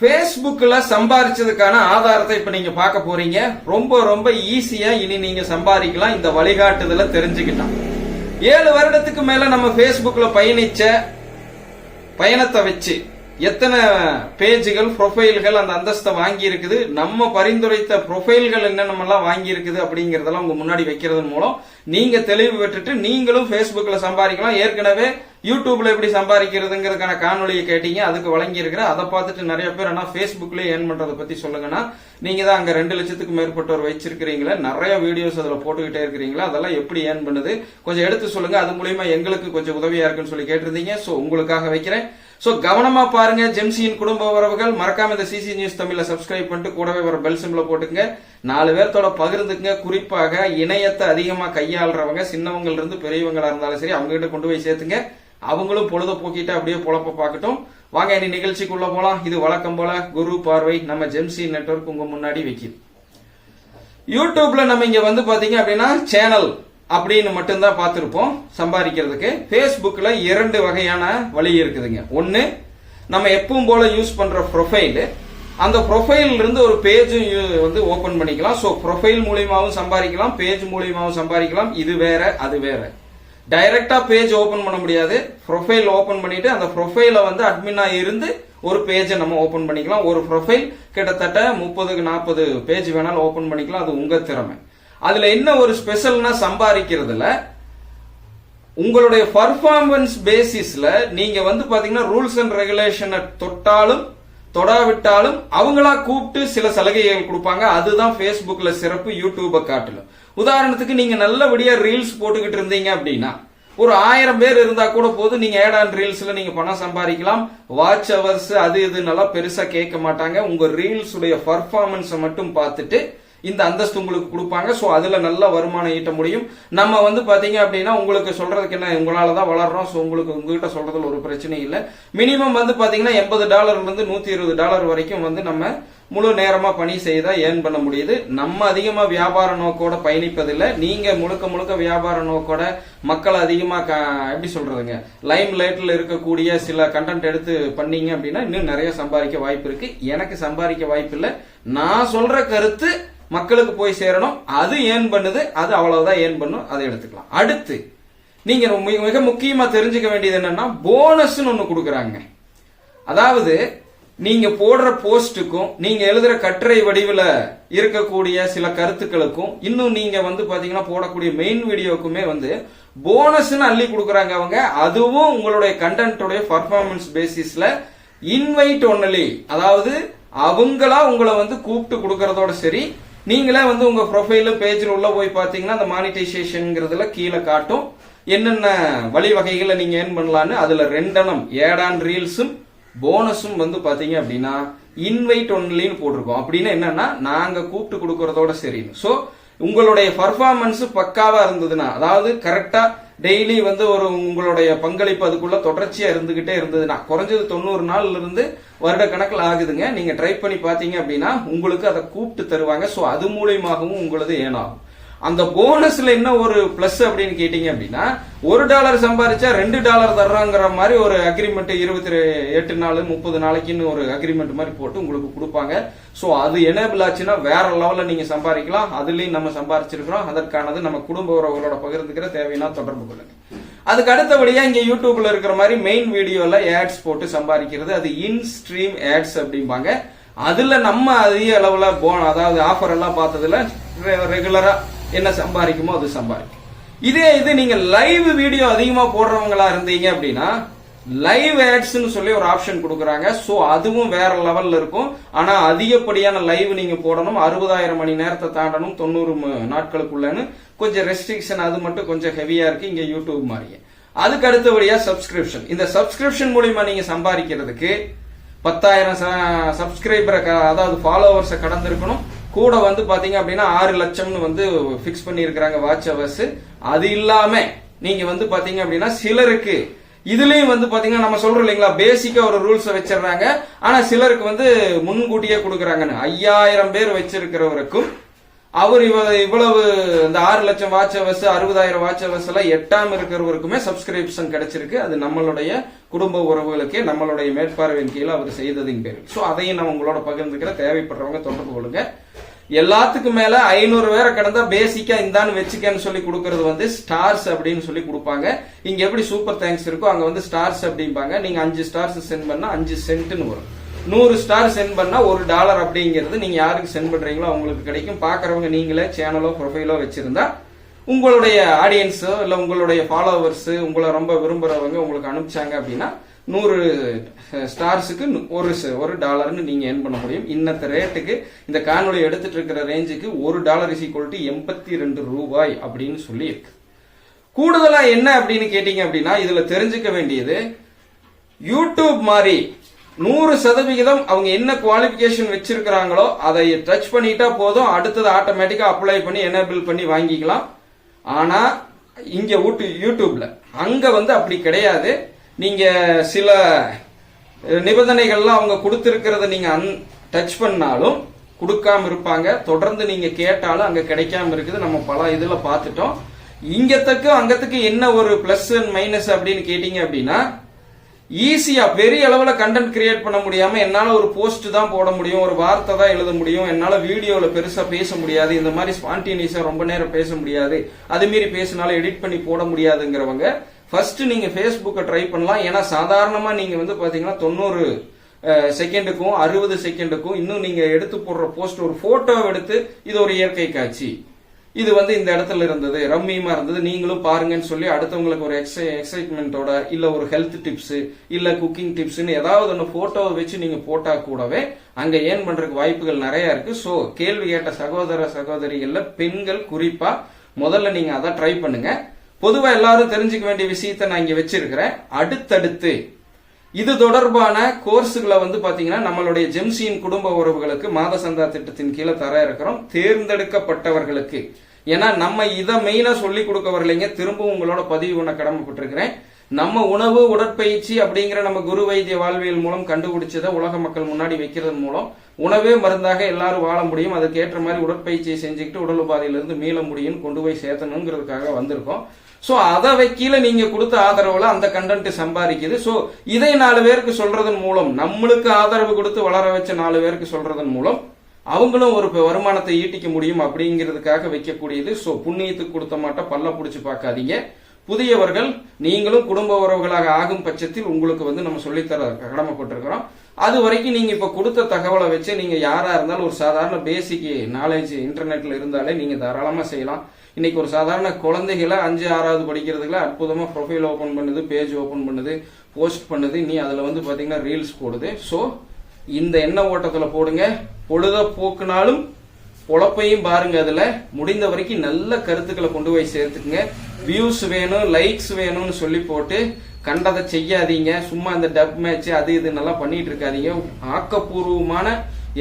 ஃபேஸ்புக்கில் சம்பாதிச்சதுக்கான ஆதாரத்தை இப்போ நீங்கள் பார்க்க போறீங்க. ரொம்ப ரொம்ப ஈஸியாக இனி நீங்கள் சம்பாதிக்கலாம். இந்த வழிகாட்டுதல தெரிஞ்சுக்கிட்டான் ஏழு வருடத்துக்கு மேலே நம்ம ஃபேஸ்புக்கில் பயணிச்ச பயணத்தை வச்சு எத்தனை பேஜுகள் ப்ரொஃபைல்கள் அந்த அந்தஸ்தை வாங்கி இருக்குது நம்ம பரிந்துரைத்த ப்ரொஃபைல்கள் என்னென்னலாம் வாங்கி இருக்குது அப்படிங்கறதெல்லாம் உங்க முன்னாடி வைக்கிறதன் மூலம் நீங்க தெளிவு பெற்றுட்டு நீங்களும் ஃபேஸ்புக்கில் சம்பாதிக்கலாம். ஏற்கனவே யூடியூப்ல எப்படி சம்பாதிக்கிறதுங்கிறதுக்கான காணொலியை கேட்டீங்க அதுக்கு வழங்கியிருக்கிற அதை பார்த்துட்டு நிறைய பேர் ஆனால் Facebookலயே ஏர்ன் பண்றதை பத்தி சொல்லுங்கன்னா நீங்க தான் அங்க ரெண்டு லட்சத்துக்கு மேற்பட்டவர் வச்சிருக்கிறீங்களா நிறைய வீடியோஸ் அதில் போட்டுக்கிட்டே இருக்கிறீங்களா அதெல்லாம் எப்படி ஏர்ன் பண்ணுது? கொஞ்சம் எடுத்து சொல்லுங்க அது மூலியமா எங்களுக்கு கொஞ்சம் உதவியா இருக்குன்னு சொல்லி கேட்டிருந்தீங்க. ஸோ உங்களுக்காக வைக்கிறேன். ஸோ கவனமா பாருங்க ஜெம்சியின் குடும்ப உறவுகள் மறக்காம இந்த சிசி நியூஸ் தமிழ்ல சப்ஸ்கிரைப் பண்ணிட்டு கூடவே வர பெல் சிம்பிள போட்டுங்க நாலு பேர்த்தோட பகிர்ந்துக்குங்க. குறிப்பாக இணையத்தை அதிகமாக கையாளுறவங்க சின்னவங்கல இருந்து பெரியவங்களா இருந்தாலும் சரி அவங்க கிட்ட கொண்டு போய் சேர்த்துங்க. அவங்களும் பொழுத போக்கிட்டு அப்படியே பொழப்ப பார்க்கட்டும். வாங்க இனி நிகழ்ச்சிக்குள்ள போலாம். இது வழக்கம் போல குரு பார்வை நம்ம ஜெம்சி நெட்வொர்க் உங்க முன்னாடி வைக்கிது. யூடியூப்ல நம்ம இங்க வந்து பாத்தீங்க அப்படின்னா சேனல் அப்படின்னு மட்டும்தான் பார்த்துருப்போம் சம்பாதிக்கிறதுக்கு. ஃபேஸ்புக்கில் இரண்டு வகையான வழி இருக்குதுங்க. ஒன்று நம்ம எப்பவும் போல யூஸ் பண்ற ப்ரொஃபைலு அந்த ப்ரொஃபைல்ல இருந்து ஒரு பேஜ் வந்து ஓபன் பண்ணிக்கலாம். ஸோ ப்ரொஃபைல் மூலியமாகவும் சம்பாதிக்கலாம் பேஜ் மூலியமாகவும் சம்பாதிக்கலாம். இது வேற அது வேற. டைரக்டா பேஜ் ஓபன் பண்ண முடியாது. ப்ரொஃபைல் ஓபன் பண்ணிட்டு அந்த ப்ரொஃபைல வந்து அட்மினா இருந்து ஒரு பேஜை நம்ம ஓபன் பண்ணிக்கலாம். ஒரு ப்ரொஃபைல் கிட்டத்தட்ட முப்பதுக்கு நாற்பது பேஜ் வேணாலும் ஓபன் பண்ணிக்கலாம். அது உங்க திறமை. அதுல என்ன ஒரு ஸ்பெஷல்னா சம்பாதிக்கிறதுல உங்களுடைய பர்ஃபார்மன்ஸ் பேசிஸ்ல நீங்க வந்து பாத்தீங்கன்னா ரூல்ஸ் அண்ட் ரெகுலேஷனை தொட்டாலும் தொடாவிட்டாலும் அவங்களா கூப்பிட்டு சில சலுகைகள் கொடுப்பாங்க. அதுதான் Facebookல சிறப்பு யூடியூப காட்டிலும். உதாரணத்துக்கு நீங்க நல்லபடியா ரீல்ஸ் போட்டுக்கிட்டு இருந்தீங்க அப்படின்னா ஒரு ஆயிரம் பேர் இருந்தா கூட போதும். நீங்க ஏட் ஆன் ரீல்ஸ்ல நீங்க பணம் சம்பாதிக்கலாம். வாட்ச் அவர்ஸ் அது இது நல்லா பெருசா கேட்க மாட்டாங்க. உங்க ரீல்ஸ் உடைய பர்ஃபார்மன்ஸை மட்டும் பார்த்துட்டு இந்த அந்தஸ்து உங்களுக்கு கொடுப்பாங்க. ஸோ அதில் நல்ல வருமானம் ஈட்ட முடியும். நம்ம வந்து பார்த்தீங்க அப்படின்னா உங்களுக்கு சொல்றதுக்கு என்ன உங்களால தான் வளர்றோம். ஸோ உங்களுக்கு உங்ககிட்ட சொல்றதுல ஒரு பிரச்சனை இல்லை. மினிமம் வந்து பார்த்தீங்கன்னா எண்பது டாலர்லேருந்து நூற்றி இருபது டாலர் வரைக்கும் வந்து நம்ம முழு நேரமா பணி செய்தா ஏர்ன் பண்ண முடியுது. நம்ம அதிகமா வியாபார நோக்கோட பயணிப்பதில்லை. நீங்க முழுக்க முழுக்க வியாபார நோக்கோட மக்கள் அதிகமா க- எப்படி சொல்றதுங்க லைம் லைட்ல இருக்கக்கூடிய சில கண்டென்ட் எடுத்து பண்ணீங்க அப்படின்னா இன்னும் நிறைய சம்பாதிக்க வாய்ப்பு இருக்கு. எனக்கு சம்பாதிக்க வாய்ப்பு இல்லை. நான் சொல்ற கருத்து மக்களுக்கு போய் சேரணும். அது ஏன் பண்ணுது. அது அவ்வளவுதான் ஏன் பண்ணும். அதை எடுத்துக்கலாம். அடுத்து நீங்க மிக- மிக முக்கியமா தெரிஞ்சுக்க வேண்டியது என்னன்னா போனஸ்னு ஒண்ணு கொடுக்குறாங்க. அதாவது நீங்க போடுற போஸ்ட்டுக்கும் நீங்க எழுதுற கட்டுரை வடிவில் இருக்கக்கூடிய சில கருத்துக்களுக்கும் இன்னும் நீங்க வந்து பாத்தீங்கன்னா போடக்கூடிய மெயின் வீடியோக்குமே வந்து போனஸ்ன்னு அள்ளி கொடுக்குறாங்க அவங்க. அதுவும் உங்களுடைய கண்டென்ட்டோடைய பர்ஃபார்மன்ஸ் பேசிஸ்ல இன்வைட் ஒன்லி அதாவது அவங்களா உங்களை வந்து கூப்பிட்டு கொடுக்கறதோட சரி நீங்களே வந்து உங்க ப்ரொஃபைல பேஜில் உள்ள போய் பாத்தீங்கன்னா அந்த மானிட்டைசேஷன்ங்கிறதுல கீழே காட்டும். என்னென்ன வழிவகைகளை நீங்க ஏர்ன் பண்ணலான்னு அதுல ரெண்டெண்ணம் ஏடான் ரீல்ஸும் போனஸும் வந்து பாத்தீங்க அப்படின்னா இன்வைட் ஒன்லின்னு போட்டிருக்கோம். அப்படின்னா என்னன்னா நாங்க கூப்பிட்டு கொடுக்கறதோட சரி சோ உங்களுடைய பர்ஃபார்மன்ஸ் பக்காவா இருந்ததுன்னா அதாவது கரெக்டா டெய்லி வந்து ஒரு உங்களுடைய பங்களிப்பு அதுக்குள்ள தொடர்ச்சியா இருந்துகிட்டே இருந்ததுன்னா குறைஞ்சது தொண்ணூறு நாள்ல இருந்து வருட கணக்கில் ஆகுதுங்க. நீங்க ட்ரை பண்ணி பாத்தீங்க அப்படின்னா உங்களுக்கு அதை கூப்பிட்டு தருவாங்க. சோ அது மூலியமாகவும் உங்களது ஏனாகும் அந்த போனஸ்ல என்ன ஒரு பிளஸ் அப்படின்னு கேட்டீங்க அப்படின்னா ஒரு டாலர் சம்பாதிச்சா ரெண்டு டாலர் தர்றாங்கிற மாதிரி ஒரு அக்ரிமெண்ட் இருபத்தி எட்டு நாள் முப்பது நாளைக்குன்னு ஒரு அக்ரிமெண்ட் மாதிரி போட்டு உங்களுக்கு கொடுப்பாங்க. ஸோ அது எனேபிள் ஆச்சுன்னா வேற லெவலில் நீங்க சம்பாதிக்கலாம். அதுலயும் நம்ம சம்பாதிச்சிருக்கிறோம். அதற்கானது நம்ம குடும்ப உறவுகளோட பகிர்ந்துக்கிற தேவைன்னா தொடர்பு கொள்ளுங்க. அதுக்கு அடுத்தபடியா இங்க யூடியூப்ல இருக்கிற மாதிரி மெயின் வீடியோல ஆட்ஸ் போட்டு சம்பாதிக்கிறது. அது இன் ஸ்ட்ரீம் ஆட்ஸ் அப்படிம்பாங்க. அதுல நம்ம அதிக அளவுல போன அதாவது ஆஃபர் எல்லாம் பார்த்ததுல ரெகுலரா என்ன சம்பாதிக்குமோ அது சம்பாதிக்கும். இதே இது நீங்க லைவ் வீடியோ அதிகமா போடுறவங்களா இருந்தீங்க அப்படின்னா லைவ் ஆட்ஸ்னு சொல்லி ஒரு ஆப்ஷன் கொடுக்குறாங்க. சோ அதுவும் வேற லெவல்ல இருக்கும். ஆனா அதிகப்படியான லைவ் நீங்க போடணும். அறுபதாயிரம் மணி நேரத்தை தாண்டணும். தொண்ணூறு நாட்களுக்குள்ளன்னு கொஞ்சம் ரெஸ்ட்ரிக்ஷன் அது மட்டும் கொஞ்சம் ஹெவியா இருக்கு. இங்க யூடியூப் மாதிரியே. அதுக்கு அடுத்தபடியா சப்ஸ்கிரிப்ஷன் இந்த சப்ஸ்கிரிப்ஷன் மூலியமா நீங்க சம்பாதிக்கிறதுக்கு பத்தாயிரம் சப்ஸ்கிரைபரை அதாவது ஃபாலோவர்ஸை கடந்திருக்கணும். கூட வந்து பாத்தீங்க அப்படின்னா ஆறு லட்சம்னு வந்து ஃபிக்ஸ் பண்ணியிருக்கிறாங்க வாட்ச் அவர்ஸ் அது இல்லாம நீங்க வந்து பாத்தீங்க அப்படின்னா சிலருக்கு இதுலயும் வந்து பாத்தீங்கன்னா நம்ம சொல்றோம் இல்லைங்களா பேசிக்கா ஒரு ரூல்ஸ் வச்சிடுறாங்க. ஆனா சிலருக்கு வந்து முன்கூட்டியே கொடுக்குறாங்கன்னு. ஐயாயிரம் பேர் வச்சிருக்கிறவருக்கும் அவர் இவ இவ்வளவு இந்த ஆறு லட்சம் வாட்ச் அவர்ஸ் அறுபதாயிரம் வாட்ச் அவர்ஸ் எல்லாம் எட்டாம் இருக்கிறவருக்குமே சப்ஸ்கிரிப்ஷன் கிடைச்சிருக்கு. அது நம்மளுடைய குடும்ப உறவுகளுக்கே நம்மளுடைய மேற்பார்வையின் கீழே அவர் செய்ததின் பேர் சோ அதையும் நான் உங்களோட பகிர்ந்துக்கிற தேவைப்படுறவங்க தொடர்பு கொள்ளுங்க. எல்லாத்துக்கும் மேல ஐநூறு பேரை கடந்தா பேசிக்கா இந்தான்னு வச்சுக்கன்னு சொல்லி கொடுக்கறது வந்து ஸ்டார்ஸ் அப்படின்னு சொல்லி கொடுப்பாங்க. இங்க எப்படி சூப்பர் தேங்க்ஸ் இருக்கோ அங்க வந்து ஸ்டார்ஸ் அப்படிம்பாங்க. நீங்க அஞ்சு ஸ்டார்ஸ் சென்ட் பண்ணா அஞ்சு சென்ட்னு வரும். நூறு ஸ்டார் சென்ட் பண்ணா ஒரு டாலர் அப்படிங்கிறது நீங்க யாருக்கு சென்ட் பண்றீங்களோ அவங்களுக்கு கிடைக்கும். பாக்குறவங்க நீங்களே சேனலோ ப்ரொஃபைலோ வச்சிருந்தா உங்களுடைய ஆடியன்ஸோ இல்ல உங்களுடைய ஃபாலோவர்ஸ் உங்களை ரொம்ப விரும்புறவங்க உங்களுக்கு அனுப்பிச்சாங்க அப்படின்னா நூறு ஸ்டார்ஸுக்கு ஒரு ச- ஒரு டாலர்னு நீங்கள் ஏர்ன் பண்ண முடியும். இன்னத்த ரேட்டுக்கு இந்த காணொலி எடுத்துட்டு இருக்கிற ரேஞ்சுக்கு ஒரு டாலர் இஸ் ஈக்குவல் டு எண்பத்தி ரெண்டு ரூபாய் அப்படின்னு சொல்லி இருக்கு. என்ன அப்படின்னு கேட்டீங்க அப்படின்னா இதில் தெரிஞ்சுக்க வேண்டியது யூடியூப் மாதிரி நூறு சதவிகிதம் அவங்க என்ன குவாலிஃபிகேஷன் வச்சிருக்கிறாங்களோ அதை டச் பண்ணிட்டா போதும். அடுத்தது ஆட்டோமேட்டிக்காக அப்ளை பண்ணி எனேபிள் பண்ணி வாங்கிக்கலாம். ஆனால் இங்கே யூடியூப்ல அங்கே வந்து அப்படி கிடையாது. நீங்கள் சில நிபந்தனைகள்லாம் அவங்க கொடுத்துருக்கிறத நீங்கள் அன் டச் பண்ணாலும் கொடுக்காம இருப்பாங்க. தொடர்ந்து நீங்கள் கேட்டாலும் அங்கே கிடைக்காம இருக்குது. நம்ம பல இதில் பார்த்துட்டோம். இங்கத்துக்கு அங்கத்துக்கு என்ன ஒரு பிளஸ் அண்ட் மைனஸ் அப்படின்னு கேட்டீங்க அப்படின்னா ஈஸியா பெரிய அளவுல கண்டென்ட் கிரியேட் பண்ண முடியாம என்னால ஒரு போஸ்ட் தான் போட முடியும் ஒரு வார்த்தை தான் எழுத முடியும் என்னால வீடியோல பெருசா பேச முடியாது இந்த மாதிரி ஸ்பான்டேனியஸா ரொம்ப நேரம் பேச முடியாது அது மீறி பேசினாலும் எடிட் பண்ணி போட முடியாதுங்கிறவங்க ஃபர்ஸ்ட் நீங்க ஃபேஸ்புக்கை ட்ரை பண்ணலாம். ஏன்னா சாதாரணமா நீங்க வந்து பாத்தீங்கன்னா தொண்ணூறு செகண்டுக்கும் அறுபது செகண்டுக்கும் இன்னும் நீங்க எடுத்து போடுற போஸ்ட் ஒரு போட்டோ எடுத்து இது ஒரு இயற்கை காட்சி. இது வந்து இந்த இடத்துல இருந்தது. ரம்மியமா இருந்தது. நீங்களும் பாருங்கன்னு சொல்லி அடுத்தவங்களுக்கு ஒரு எக்ஸை எக்ஸைட்மெண்ட்டோட இல்ல ஒரு ஹெல்த் டிப்ஸ் இல்ல குக்கிங் டிப்ஸ்னு ஏதாவது ஒன்று போட்டோவை வச்சு நீங்க போட்டா கூடவே அங்க ஏன் பண்றதுக்கு வாய்ப்புகள் நிறைய இருக்கு. ஸோ கேள்வி கேட்ட சகோதர சகோதரிகள்ல பெண்கள் குறிப்பா முதல்ல நீங்க அதை ட்ரை பண்ணுங்க. பொதுவா எல்லாரும் தெரிஞ்சுக்க வேண்டிய விஷயத்த நான் இங்க வச்சிருக்கிறேன். அடுத்தடுத்து இது தொடர்பான கோர்ஸுகளை வந்து பாத்தீங்கன்னா நம்மளுடைய ஜெம்சியின் குடும்ப உறவுகளுக்கு மாத சந்தா திட்டத்தின் கீழே தர இருக்கிறோம். தேர்ந்தெடுக்கப்பட்டவர்களுக்கு. ஏன்னா நம்ம இதை மெயினா சொல்லி கொடுக்க வரலைங்க. திரும்பவும் உங்களோட பதிவு பண்ண கடமைப்பட்டிருக்கிறேன். நம்ம உணவு உடற்பயிற்சி அப்படிங்கிற நம்ம குரு வைத்திய வாழ்வியல் மூலம் கண்டுபிடிச்சதை உலக மக்கள் முன்னாடி வைக்கிறது மூலம் உணவே மருந்தாக எல்லாரும் வாழ முடியும். அதுக்கு ஏற்ற மாதிரி உடற்பயிற்சியை செஞ்சுக்கிட்டு உடல் உபாதையிலிருந்து மீள முடியும் கொண்டு போய் சேர்த்தணுங்கிறதுக்காக வந்திருக்கோம். சோ அதை வைக்கீல நீங்க கொடுத்த ஆதரவுல அந்த கண்டென்ட் சம்பாதிக்குது. சோ இதை நாலு பேருக்கு சொல்றதன் மூலம் நம்மளுக்கு ஆதரவு கொடுத்து வளர வச்ச நாலு பேருக்கு சொல்றதன் மூலம் அவங்களும் ஒரு வருமானத்தை ஈட்டிக்க முடியும் அப்படிங்கிறதுக்காக வைக்கக்கூடியது. சோ புண்ணியத்துக்கு கொடுத்த மாட்ட பல்ல புடிச்சு பார்க்காதீங்க. புதியவர்கள் நீங்களும் குடும்ப உறவுகளாக ஆகும் பட்சத்தில் உங்களுக்கு வந்து நம்ம சொல்லித்தர கடமைப்பட்டிருக்கிறோம். அது வரைக்கும் நீங்க இப்ப கொடுத்த தகவலை வச்சு நீங்க யாரா இருந்தாலும் ஒரு சாதாரண பேசிக் நாலேஜ் இன்டர்நெட்ல இருந்தாலே நீங்க தாராளமா செய்யலாம். இன்னைக்கு ஒரு சாதாரண குழந்தைகளை அஞ்சு ஆறாவது படிக்கிறதுக்குள்ள அற்புதமா ப்ரொஃபைல் ஓபன் பண்ணுது பேஜ் ஓபன் பண்ணுது போஸ்ட் பண்ணுது. நீ அதுல வந்து பாத்தீங்கன்னா ரீல்ஸ் போடுது. சோ இந்த எண்ண ஓட்டத்துல போடுங்க. பொழுத போக்குனாலும் பொழப்பையும் பாருங்க அதுல. முடிந்த வரைக்கும் நல்ல கருத்துக்களை கொண்டு போய் சேர்த்துக்குங்க. வியூஸ் வேணும் லைக்ஸ் வேணும்னு சொல்லி போட்டு கண்டதை செய்யாதீங்க. சும்மா இந்த டப் மேட்ச் அது இது நல்லா பண்ணிட்டு இருக்காதீங்க. ஆக்கப்பூர்வமான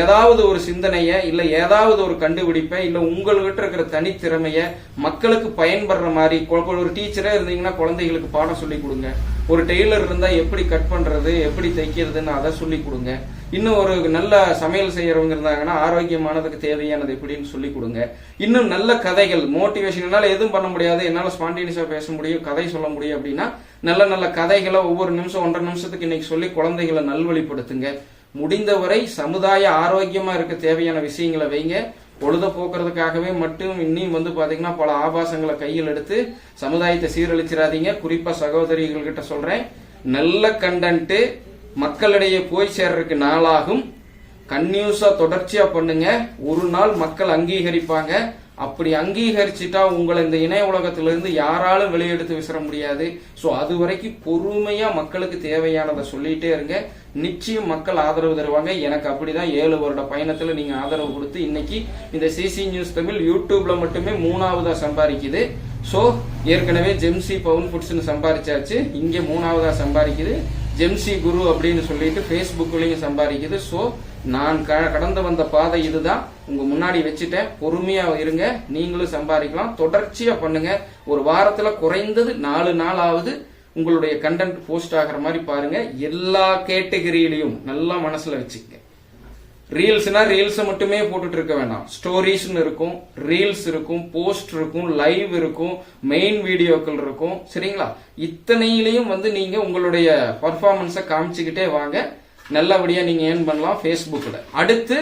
ஏதாவது ஒரு சிந்தனையை இல்லை ஏதாவது ஒரு கண்டுபிடிப்பை இல்லை உங்கள்கிட்ட இருக்கிற தனித்திறமையை மக்களுக்கு பயன்படுற மாதிரி ஒரு டீச்சரே இருந்தீங்கன்னா குழந்தைகளுக்கு பாடம் சொல்லி கொடுங்க. ஒரு டெய்லர் இருந்தால் எப்படி கட் பண்ணுறது எப்படி தைக்கிறதுன்னு அதை சொல்லி கொடுங்க. இன்னும் ஒரு நல்ல சமையல் செய்கிறவங்க இருந்தாங்கன்னா ஆரோக்கியமானதுக்கு தேவையானது எப்படின்னு சொல்லி கொடுங்க. இன்னும் நல்ல கதைகள் மோட்டிவேஷன் என்னால் எதுவும் பண்ண முடியாது என்னால் ஸ்பான்டேனியஸாக பேச முடியும் கதை சொல்ல முடியும் அப்படின்னா நல்ல நல்ல கதைகளை ஒவ்வொரு நிமிஷம் ஒன்றரை நிமிஷத்துக்கு இன்னைக்கு சொல்லி குழந்தைகளை நல்வழிப்படுத்துங்க. முடிந்தவரை சமுதாய ஆரோக்கியமா இருக்க தேவையான விஷயங்களை வைங்க. பொழுத போக்குறதுக்காகவே மட்டும் இன்னும் வந்து பாத்தீங்கன்னா பல ஆபாசங்களை கையில் எடுத்து சமுதாயத்தை சீரழிச்சிடாதீங்க. குறிப்பா சகோதரிகள் கிட்ட சொல்றேன். நல்ல கண்டென்ட்டு மக்களிடையே போய் சேர்றதுக்கு நாளாகும். கன்யூஸா தொடர்ச்சியா பண்ணுங்க. ஒரு நாள் மக்கள் அங்கீகரிப்பாங்க. அப்படி அங்கீகரிச்சுட்டா உங்களை இந்த இணைய உலகத்திலிருந்து யாராலும் வெளியெடுத்து விசிற முடியாது. ஸோ அது வரைக்கும் பொறுமையா மக்களுக்கு தேவையானதை சொல்லிட்டே இருங்க. நிச்சயம் மக்கள் ஆதரவு தருவாங்க. எனக்கு அப்படிதான் ஏழு வருட பயணத்துல நீங்க ஆதரவு கொடுத்து இன்னைக்கு இந்த சிசி நியூஸ் தமிழ் யூடியூப்ல மட்டுமே மூணாவதா சம்பாதிக்குது. ஸோ ஏற்கனவே ஜெம்சி பவுன் ஃபுட்ஸ்னு சம்பாதிச்சாச்சு. இங்கே மூணாவதா சம்பாதிக்குது. ஜெம்சி குரு அப்படின்னு சொல்லிட்டு ஃபேஸ்புக்லேயும் சம்பாதிக்குது. ஸோ நான் க- கடந்து வந்த பாதை இதுதான். உங்க முன்னாடி வச்சுட்டேன். பொறுமையா இருங்க. நீங்களும் சம்பாதிக்கலாம். தொடர்ச்சியா பண்ணுங்க. ஒரு வாரத்துல குறைந்தது நாலு நாளாவது உங்களுடைய கண்டென்ட் போஸ்ட் ஆகிற மாதிரி பாருங்க. எல்லா கேட்டகரியிலையும் நல்லா மனசுல வச்சுக்கங்க. ரீல்ஸ்னா ரீல்ஸ் மட்டுமே போட்டுட்டு இருக்க வேண்டாம் ஸ்டோரிஸ்னு இருக்கும். ரீல்ஸ் இருக்கும். போஸ்ட் இருக்கும். லைவ் இருக்கும். மெயின் வீடியோக்கள் இருக்கும். சரிங்களா? இத்தனையிலையும் வந்து நீங்க உங்களுடைய பர்ஃபார்மன்ஸை காமிச்சுக்கிட்டே வாங்க. நல்லபடியாக நீங்கள் ஏர்ன் பண்ணலாம் ஃபேஸ்புக்கில் அடுத்து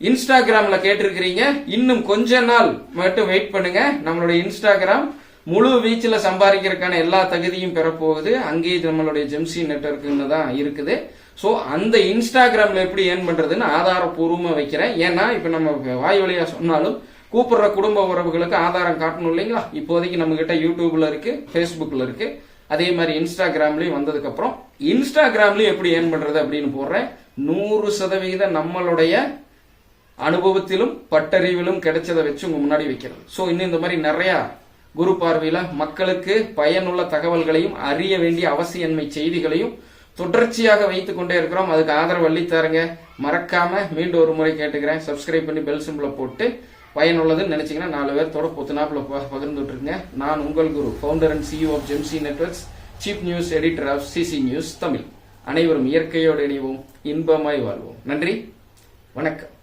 இன்ஸ்டாகிராமில் கேட்டிருக்கிறீங்க. இன்னும் கொஞ்ச நாள் மட்டும் வெயிட் பண்ணுங்க. நம்மளுடைய இன்ஸ்டாகிராம் முழு வீச்சில் சம்பாதிக்கிறதுக்கான எல்லா தகுதியும் பெறப்போகுது. அங்கேயே நம்மளுடைய ஜெம்சி நெட்வொர்க்குன்னு தான் இருக்குது. ஸோ அந்த இன்ஸ்டாகிராமில் எப்படி ஏர்ன் பண்ணுறதுன்னு ஆதாரப்பூர்வமாக வைக்கிறேன். ஏன்னா இப்போ நம்ம வாய் வழியாக சொன்னாலும் கூப்பிடுற குடும்ப உறவுகளுக்கு ஆதாரம் காட்டணும் இல்லைங்களா? இப்போதைக்கு நம்மக்கிட்ட யூடியூப்பில் யூடியூப்ல இருக்கு இருக்குது இருக்கு. அதே மாதிரி இன்ஸ்டாகிராம்லேயும் வந்ததுக்கப்புறம் இன்ஸ்டாகிராம்லயும் எப்படி ஏர்ன் பண்றது அப்படின்னு போடுறேன். நூறு சதவிகிதம் நம்மளுடைய அனுபவத்திலும் பட்டறிவிலும் கிடைச்சதை வச்சு உங்க முன்னாடி வைக்கிறது. ஸோ இன்னும் இந்த மாதிரி நிறைய குரு பார்வையில மக்களுக்கு பயனுள்ள தகவல்களையும் அறிய வேண்டிய அவசியன்மை செய்திகளையும் தொடர்ச்சியாக வைத்துக் கொண்டே இருக்கிறோம். அதுக்கு ஆதரவு அள்ளித்தாருங்க மறக்காம மீண்டும் ஒரு முறை கேட்டுக்கிறேன். சப்ஸ்கிரைப் பண்ணி பெல் சிம்பிளை போட்டு பயனுள்ளதுன்னு நினைச்சீங்கன்னா நாலு பேர்த்தோட பொத்துனாப்புல ப- பகிர்ந்துட்டு இருக்கேன் நான் உங்கள் Guru founder and CEO of ஜெம்சி networks chief news editor of CC news Tamil அனைவரும் இயற்கையோடு இணைவோம் இன்பமாய் வாழ்வோம். நன்றி வணக்கம்.